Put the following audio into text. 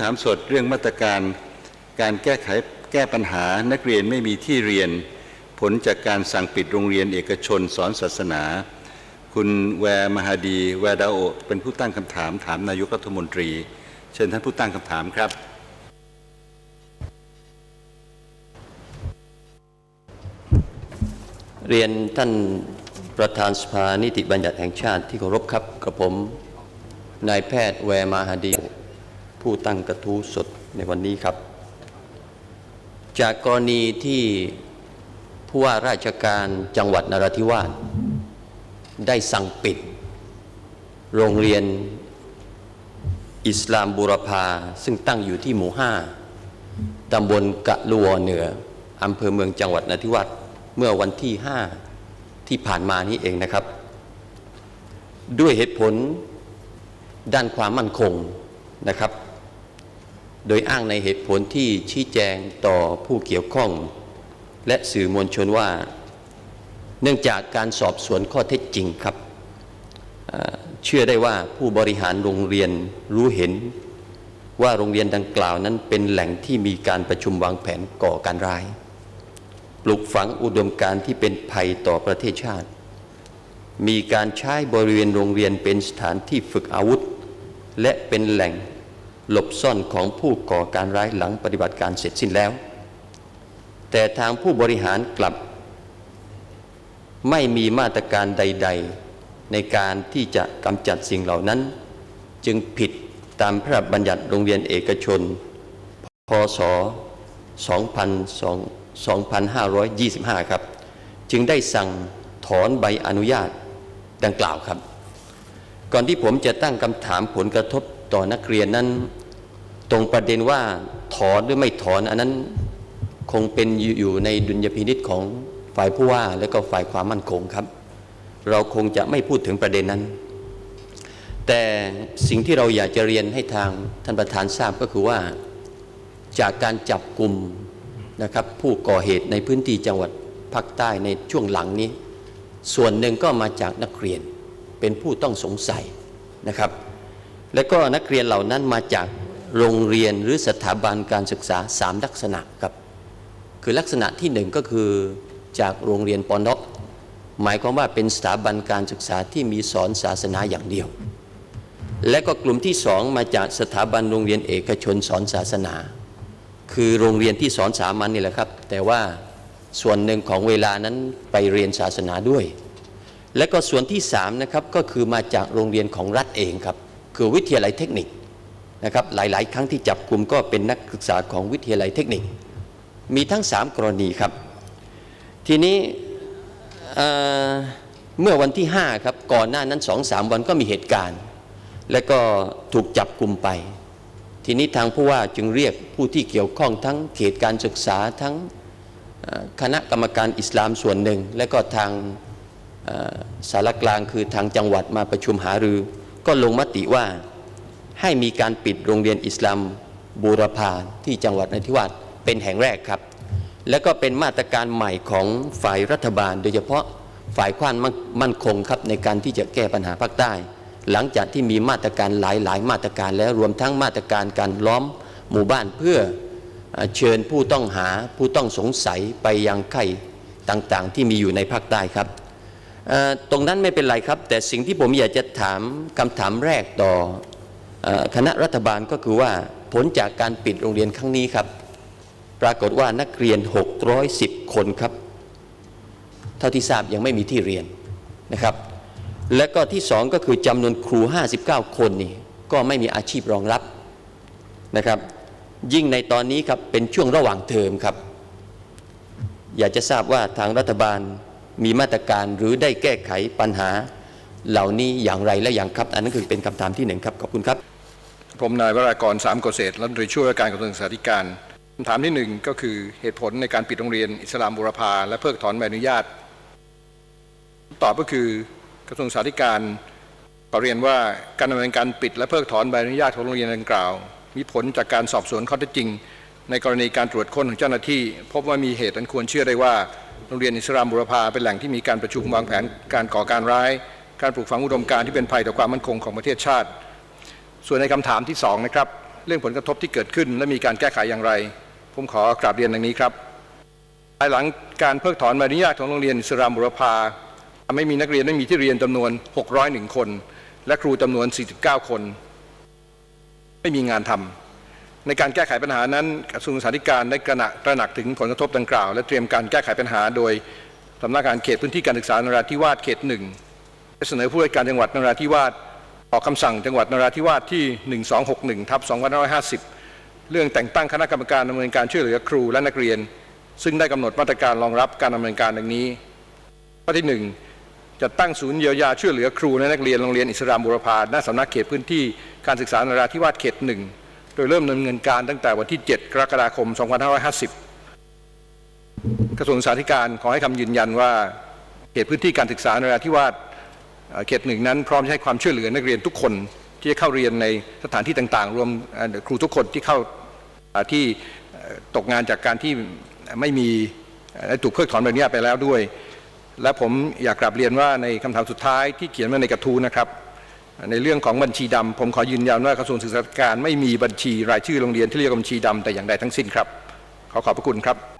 ถามสดเรื่องมาตรการการแก้ไขแก้ปัญหานักเรียนไม่มีที่เรียน ผลจากการสั่งปิดโรงเรียนเอกชนสอนศาสนา คุณแวร์มหาดี แวร์ดาโอเป็นผู้ตั้งคำถามถามนายกรัฐมนตรี เชิญท่านผู้ตั้งคำถามครับ เรียนท่านประธานสภานิติบัญญัติแห่งชาติที่เคารพครับกระผมนายแพทย์แวร์มาฮาดี ผู้ตั้งกระทู้สดในวันนี้ครับ จากกรณีที่ผู้ว่าราชการจังหวัดนราธิวาสได้สั่งปิด โรงเรียนอิสลามบูรพาซึ่งตั้งอยู่ที่หมู่ห้าตำบลกะลัวเหนืออำเภอเมืองจังหวัดนราธิวาสเมื่อวันที่5ที่ผ่านมานี้เองนะครับ ด้วยเหตุผลด้านความมั่นคงนะครับ โดยอ้างในเหตุผลที่ชี้แจงต่อผู้เกี่ยวข้อง และสื่อมวลชนว่า เนื่องจากการสอบสวนข้อเท็จจริงครับเชื่อได้ว่าผู้บริหารโรงเรียนรู้เห็นว่าโรงเรียนดังกล่าวนั้นเป็นแหล่งที่มีการประชุมวางแผนก่อการร้าย ปลุกฝังอุดมการณ์ที่เป็นภัยต่อประเทศชาติ มีการใช้บริเวณโรงเรียนเป็นสถานที่ฝึกอาวุธ และเป็นแหล่ง หลบซ่อนของผู้ก่อการร้ายหลังปฏิบัติการเสร็จสิ้นแล้ว แต่ทางผู้บริหารกลับ ไม่มีมาตรการใด ๆ ในการที่จะกำจัดสิ่งเหล่านั้น จึงผิดตามพระบัญญัติโรงเรียนเอกชน พศ 2525 ครับ จึงได้สั่งถอนใบอนุญาตดังกล่าวครับ ก่อนที่ผมจะตั้งคำถามผลกระทบต่อนักเรียนนั้น ตรงประเด็นว่าถอนหรือไม่ถอน อันนั้นคงเป็นอยู่ในดุลยพินิษของฝ่ายผู้ว่าและก็ฝ่ายความมั่นคงครับ เราคงจะไม่พูดถึงประเด็นนั้น แต่สิ่งที่เราอยากจะเรียนให้ทางท่านประธานทราบก็คือว่าจากการจับกลุ่มนะครับผู้ก่อเหตุในพื้นที่จังหวัดภาคใต้ในช่วงหลังนี้ ส่วนหนึ่งก็มาจากนักเรียนเป็นผู้ต้องสงสัยนะครับ และก็นักเรียนเหล่านั้นมาจาก โรงเรียนหรือสถาบันการศึกษาสามลักษณะครับ คือลักษณะที่หนึ่งก็คือจากโรงเรียนปอนดหมายความว่าเป็นสถาบันการศึกษาที่มีสอนศาสนาอย่างเดียว และก็กลุ่มที่สองมาจากสถาบันโรงเรียนเอกชนสอนศาสนา คือโรงเรียนที่สอนสามัญนี่แหละครับ แต่ว่าส่วนหนึ่งของเวลานั้นไปเรียนศาสนาด้วย และก็ส่วนที่สามนะครับก็คือมาจากโรงเรียนของรัฐเองครับ คือวิทยาลัยเทคนิค นะครับหลาย ๆ ครั้งที่จับกลุ่มก็เป็นนักศึกษาของวิทยาลัยเทคนิค มีทั้งสามกรณีครับ ทีนี้เอ่อเมื่อวันที่ 5 ครับ ก่อนหน้านั้นสองสามวันก็มีเหตุการณ์ และก็ถูกจับกลุ่มไป ทีนี้ทางผู้ว่าจึงเรียกผู้ที่เกี่ยวข้องทั้งเขตการศึกษาทั้งคณะกรรมการอิสลามส่วนหนึ่ง และก็ทางสารกลางคือทางจังหวัดมาประชุมหารือ ก็ลงมติว่า ให้มีการปิดโรงเรียนอิสลามบูรพาที่จังหวัดนราธิวาสเป็นแห่งแรกครับ และก็เป็นมาตรการใหม่ของฝ่ายรัฐบาล โดยเฉพาะฝ่ายความมั่นคงครับในการที่จะแก้ปัญหาภาคใต้ หลังจากที่มีมาตรการหลายๆมาตรการแล้วรวมทั้งมาตรการการล้อมหมู่บ้านเพื่อเชิญผู้ต้องหาผู้ต้องสงสัยไปยังไข่ต่างๆ ที่มีอยู่ในภาคใต้ครับตรงนั้นไม่เป็นไรครับ แต่สิ่งที่ผมอยากจะถามคำถามแรกต่อ คณะรัฐบาลก็คือว่าผลจากการปิดโรงเรียนครั้งนี้ครับ ปรากฏว่านักเรียน 610 คนครับ เท่าที่ทราบยังไม่มีที่เรียนนะครับ และก็ที่สองก็คือจำนวนครู 59 คนนี่ก็ไม่มีอาชีพรองรับนะครับ ยิ่งในตอนนี้ครับเป็นช่วงระหว่างเทอมครับ อยากจะทราบว่าทางรัฐบาลมีมาตรการหรือได้แก้ไขปัญหาเหล่านี้อย่างไรและอย่างครับ อันนั้นคือเป็นคำถามที่หนึ่งครับ ขอบคุณครับ ผมนายวรากรสามเกษตรรัฐมนตรีช่วยว่าการกระทรวงศึกษาธิการคำถามที่หนึ่งก็คือเหตุผลในการปิดโรงเรียนอิสลามบุรพาและเพิกถอนใบอนุญาตตอบก็คือกระทรวงศึกษาธิการขอเรียนว่าการดำเนินการปิดและเพิกถอนใบอนุญาตของโรงเรียนดังกล่าว มีผลจากการสอบสวนข้อเท็จจริง ในกรณีการตรวจค้นของเจ้าหน้าที่ พบว่ามีเหตุอันควรเชื่อได้ว่าโรงเรียนอิสลามบุรพาเป็นแหล่งที่มีการประชุมวางแผนการก่อการร้าย การปลูกฝังอุดมการณ์ที่เป็นภัยต่อความมั่นคงของประเทศชาติ ส่วนในคำถามที่สองนะครับเรื่องผลกระทบที่เกิดขึ้น และมีการแก้ไขอย่างไร ผมขอกราบเรียนดังนี้ครับภายหลังการเพิกถอนใบอนุญาตของโรงเรียนอิสรามบุรพาทำให้มีนักเรียนไม่มีที่เรียนจำนวน 601 คน และครูจำนวน 49 คน ไม่มีงานทำในการแก้ไขปัญหานั้นกระทรวงศึกษาธิการได้กระหนักตระหนักถึงผลกระทบดังกล่าว และเตรียมการแก้ไขปัญหาโดยสำนักงานเขตพื้นที่การศึกษานราธิวาสเขตหนึ่งเสนอผู้ว่าการจังหวัดนราธิวาส ออกคำสั่งจังหวัดนราธิวาสที่ 1261ทับ2550 เรื่องแต่งตั้งคณะกรรมการดำเนินการช่วยเหลือครูและนักเรียน ซึ่งได้กำหนดมาตรการรองรับการดำเนินการดังนี้ ข้อที่หนึ่งจัดตั้งศูนย์เยียวยาช่วยเหลือครูและนักเรียนโรงเรียนอิสรามบุรพาหน้าสำนักเขตพื้นที่การศึกษานราธิวาสเขตหนึ่งโดยเริ่มดำเนินการตั้งแต่วันที่ 7 กรกฎาคม 2550 กระทรวงศึกษาธิการขอให้คำยืนยันว่าเขตพื้นที่การศึกษานราธิวาส เขตหนึ่งนั้นพร้อมให้ความช่วยเหลือนักเรียนทุกคนที่จะเข้าเรียนในสถานที่ต่างๆ รวมครูทุกคนที่เข้าที่ตกงานจากการที่ไม่มีเอ่อได้ถูกเพิกถอนใบอนุญาตไปแล้วด้วย และผมอยากกราบเรียนว่าในคำถามสุดท้ายที่เขียนมาในกระทู้นะครับ ในเรื่องของบัญชีดำผมขอยืนยันว่ากระทรวงศึกษาธิการไม่มีบัญชีรายชื่อโรงเรียนที่เรียกว่าบัญชีดำแต่อย่างใดทั้งสิ้นครับ ขอขอบพระคุณครับ